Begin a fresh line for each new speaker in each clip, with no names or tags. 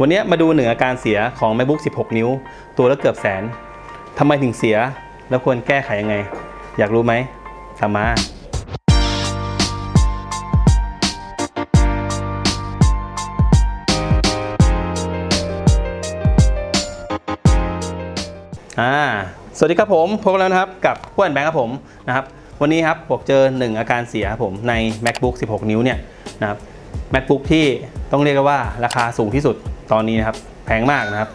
วันนี้มาดูหนึ่งอาการเสียของ MacBook 16 นิ้ว ตัวละเกือบแสนทำไมถึงเสีย แล้วควรแก้ไขยังไง อยากรู้ไหมตามมาอ่าสวัสดีครับผมพบกันแล้วนะครับกับพวนแบงค์ครับผมนะครับวันนี้ครับผมเจอหนึ่งอาการเสียครับผมใน MacBook 16 นิ้วเนี่ยนะครับ MacBook ที่ต้องเรียกว่าราคาสูงที่สุด ตอนนี้นะครับแพงมากนะครับ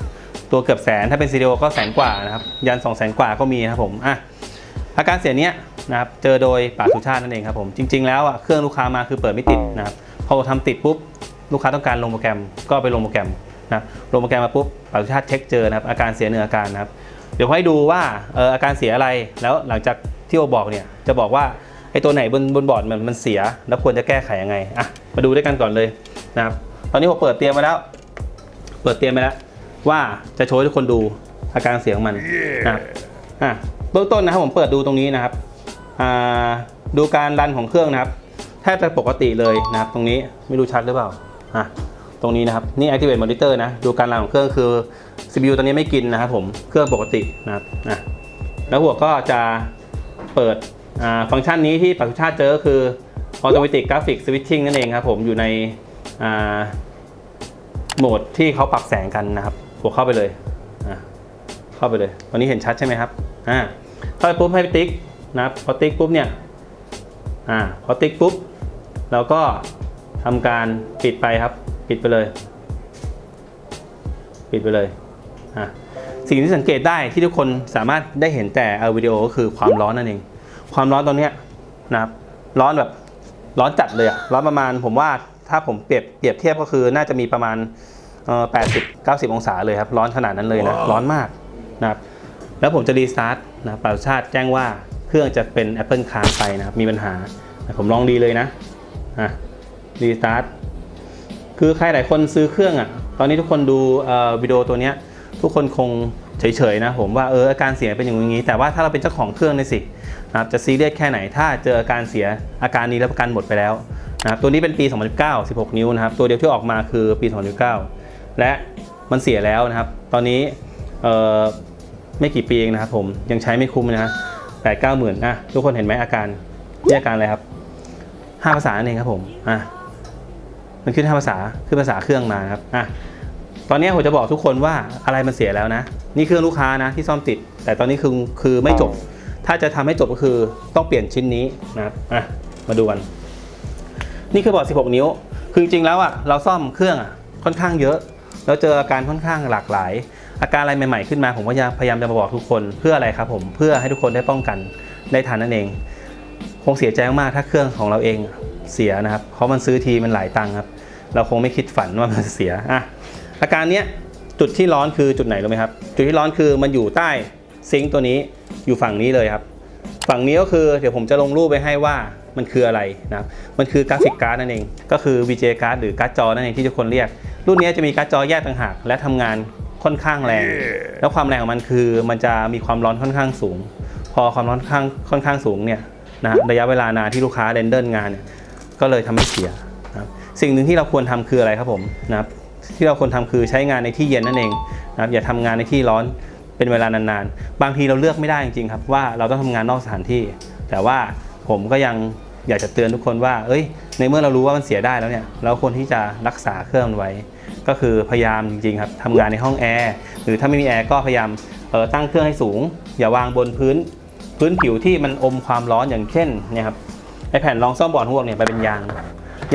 ตัวเกือบแสนถ้าเป็นซีดีโอก็แสนกว่านะครับ ยัน2 0 0แสนกว่าก็มีนะครับผมอะอาการเสียเนี้ยนะครับเจอโดยป่าสุชาตินั่นเองครับผมจริง ๆแล้วอะเครื่องลูกค้ามาคือเปิดไม่ติดนะครับพอทำติดปุ๊บลูกค้าต้องการลงโปรแกรมก็ไปลงโปรแกรมนะลงโปรแกรมมาปุ๊บป่าสุชาติเช็คเจอนะครับอาการเสียหนึ่งอาการนะครับเดี๋ยวให้ดูว่าเอออาการเสียอะไรแล้วหลังจากที่โอบอกเนี่ยจะบอกว่าไอ้ตัวไหนบนบนบอร์ดมันมันเสีย แล้วควรจะแก้ไขยังไงอะมาดูด้วยกันก่อนเลยนะครับตอนนี้ผมเปิดเตรียมมาแล้ว เปิดเตรียมไปแล้วว่าจะโชว์ให้ทุกคนดูอาการเสียงของมันนะครับอะเบื้องต้นนะครับผมเปิดดูตรงนี้นะครับอ่าดูการรันของเครื่องนะครับแทบจะปกติเลยนะครับ ตรงนี้ไม่รู้ชัดหรือเปล่าอะตรงนี้นะครับนี่ activate monitor นะดูการรันของเครื่องคือ CPU ตอนนี้ไม่กินนะครับผมเครื่องปกตินะครับอะแล้วหัวก็จะเปิดอ่าฟังก์ชันนี้ที่ปัจจุชาติเจอก็คือ automatic graphic switching นั่นเองครับผมอยู่ในอ่า โหมดที่เขาปรับแสงกันนะครับกดเข้าไปเลยอะเข้าไปเลยตอนนี้เห็นชัดใช่ไหมครับอ่าเข้าไปปุ๊บให้ไปติ๊กนะครับพอติ๊กปุ๊บเนี่ยอ่าพอติ๊กปุ๊บเราก็ทำการปิดไปครับ ปิดไปเลย ปิดไปเลยอะสิ่งที่สังเกตได้ที่ทุกคนสามารถได้เห็นแต่เอาวิดีโอก็คือความร้อนนั่นเอง ความร้อนตอนเนี้ยนะครับร้อนแบบร้อนจัดเลยอะร้อนประมาณผมว่า ถ้าผมเปรียบเปรียบเทียบก็คือน่าจะมีประมาณเอ่อ80 90องศาเลยครับ ร้อนขนาดนั้นเลยนะ ร้อนมากนะครับแล้วผมจะรีสตาร์ทนะครับปราชาติแจ้งว่าเครื่องจะเป็น Apple ค้างไปนะครับ มีปัญหา ผมลองดีเลยนะอะรีสตาร์ทคือใครหลายคนซื้อเครื่องอะ ตอนนี้ทุกคนดูเอ่อวิดีโอตัวเนี้ยทุกคนคงเฉยๆนะผมว่าเอออาการเสียเป็นอย่างนี้ แต่ว่าถ้าเราเป็นเจ้าของเครื่องนี่สินะครับจะซีเรียสแค่ไหนถ้าเจออาการเสียอาการนี้แล้วประกันหมดไปแล้ว นะครับตัวนี้เป็นปี 2019 16 นิ้วนะครับ ตัวเดียวที่ออกมาคือปี 2019 และมันเสียแล้วนะครับ ตอนนี้เอ่อไม่กี่ปีเองนะครับผมยังใช้ไม่คุ้มเลยนะแปดเก้าหมื่นอะทุกคนเห็นไหมอาการนี่อาการอะไรครับห้าภาษานั่นเองครับผมอะมันขึ้นห้าภาษาขึ้นภาษาเครื่องมานะครับอะตอนนี้ผมจะบอกทุกคนว่าอะไรมันเสียแล้วนะ นี่เครื่องลูกค้านะที่ซ่อมติด แต่ตอนนี้คือคือไม่จบ ถ้าจะทำให้จบก็คือต้องเปลี่ยนชิ้นนี้นะครับอะมาดูกัน นี่คือบอร์ด 16 นิ้ว คือจริงๆแล้วอะเราซ่อมเครื่องอะค่อนข้างเยอะ แล้วเจออาการค่อนข้างหลากหลาย อาการอะไรใหม่ๆขึ้นมาผมก็พยายามจะมาบอกทุกคนเพื่ออะไรครับผมเพื่อให้ทุกคนได้ป้องกันได้ทันนั่นเอง คงเสียใจมากๆถ้าเครื่องของเราเองเสียนะครับ เพราะมันซื้อทีมันหลายตังค์ครับ เราคงไม่คิดฝันว่ามันจะเสียอะอาการเนี้ยจุดที่ร้อนคือจุดไหนรู้ไหมครับ จุดที่ร้อนคือมันอยู่ใต้ซิงค์ตัวนี้อยู่ฝั่งนี้เลยครับ ฝั่งนี้ก็คือเดี๋ยวผมจะลงรูปไปให้ว่า มันคืออะไรนะครับมันคือกราฟิกการ์ดนั่นเอง ก็คือ VGA การ์ดหรือการ์ดจอนั่นเองที่ทุกคนเรียก รุ่นนี้จะมีการ์ดจอแยกต่างหาก และทำงานค่อนข้างแรง แล้วความแรงของมันคือมันจะมีความร้อนค่อนข้างสูง พอความร้อนข้างค่อนข้างสูงเนี่ยนะฮะระยะเวลานานที่ลูกค้าเรนเดอร์งานเนี่ยก็เลยทำให้เสียนะครับสิ่งหนึ่งที่เราควรทำคืออะไรครับผมนะครับที่เราควรทำคือใช้งานในที่เย็นนั่นเองนะครับอย่าทำงานในที่ร้อนเป็นเวลานานๆ บางทีเราเลือกไม่ได้จริงๆครับว่าเราต้องทำงานนอกสถานที่ แต่ว่าผมก็ยัง อยากจะเตือนทุกคนว่า เอ้ย ในเมื่อเรารู้ว่ามันเสียได้แล้วเนี่ย เราควรที่จะรักษาเครื่องไว้ ก็คือพยายามจริงๆครับทำงานในห้องแอร์ หรือถ้าไม่มีแอร์ก็พยายามออตั้งเครื่องให้สูง อย่าวางบนพื้น พื้นผิวที่มันอมความร้อนอย่างเช่นเนี่ยครับ ไอแผ่นรองซ่อมบอร์ดพวกเนี่ยไปเป็นยาง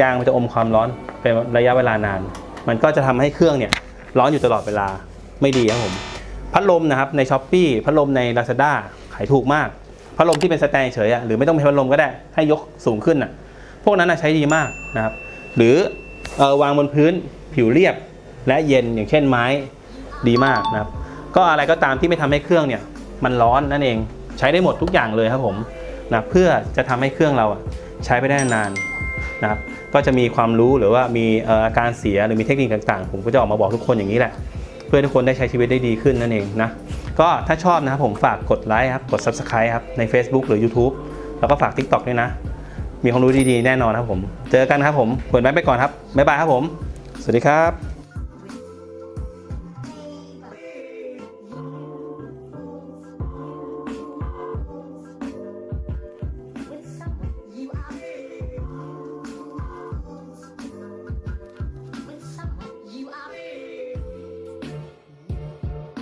ยางมันจะอมความร้อนเป็นระยะเวลานาน มันก็จะทำให้เครื่องเนี่ยร้อนอยู่ตลอดเวลา ไม่ดีครับผม พัดลมนะครับใน s h อ p e e พัดลมใน Lazada ขายถูกมาก พัดลมที่เป็นสแตนเฉยอะหรือไม่ต้องเป็นพัดลมก็ได้ให้ยกสูงขึ้นอะพวกนั้นนะใช้ดีมากนะครับ หรือเออวางบนพื้นผิวเรียบและเย็นอย่างเช่นไม้ดีมากนะครับ ก็อะไรก็ตามที่ไม่ทำให้เครื่องเนี่ยมันร้อนนั่นเองใช้ได้หมดทุกอย่างเลยครับผมนะเพื่อจะทำให้เครื่องเราอะใช้ไปได้นานนะครับก็จะมีความรู้หรือว่ามีอาการเสียหรือมีเทคนิคต่างๆ ผมก็จะออกมาบอกทุกคนอย่างนี้แหละ เพื่อทุกคนได้ใช้ชีวิตได้ดีขึ้นนั่นเองนะ ก็ถ้าชอบนะครับผมฝากกดไลค์ครับกด Subscribe ครับใน Facebook หรือ YouTube แล้วก็ฝาก TikTok ด้วยนะ มีความรู้ดีๆแน่นอนครับผม เจอกันครับผมเปิดไม้ไปก่อนครับบ๊ายบายครับผม สวัสดีครับ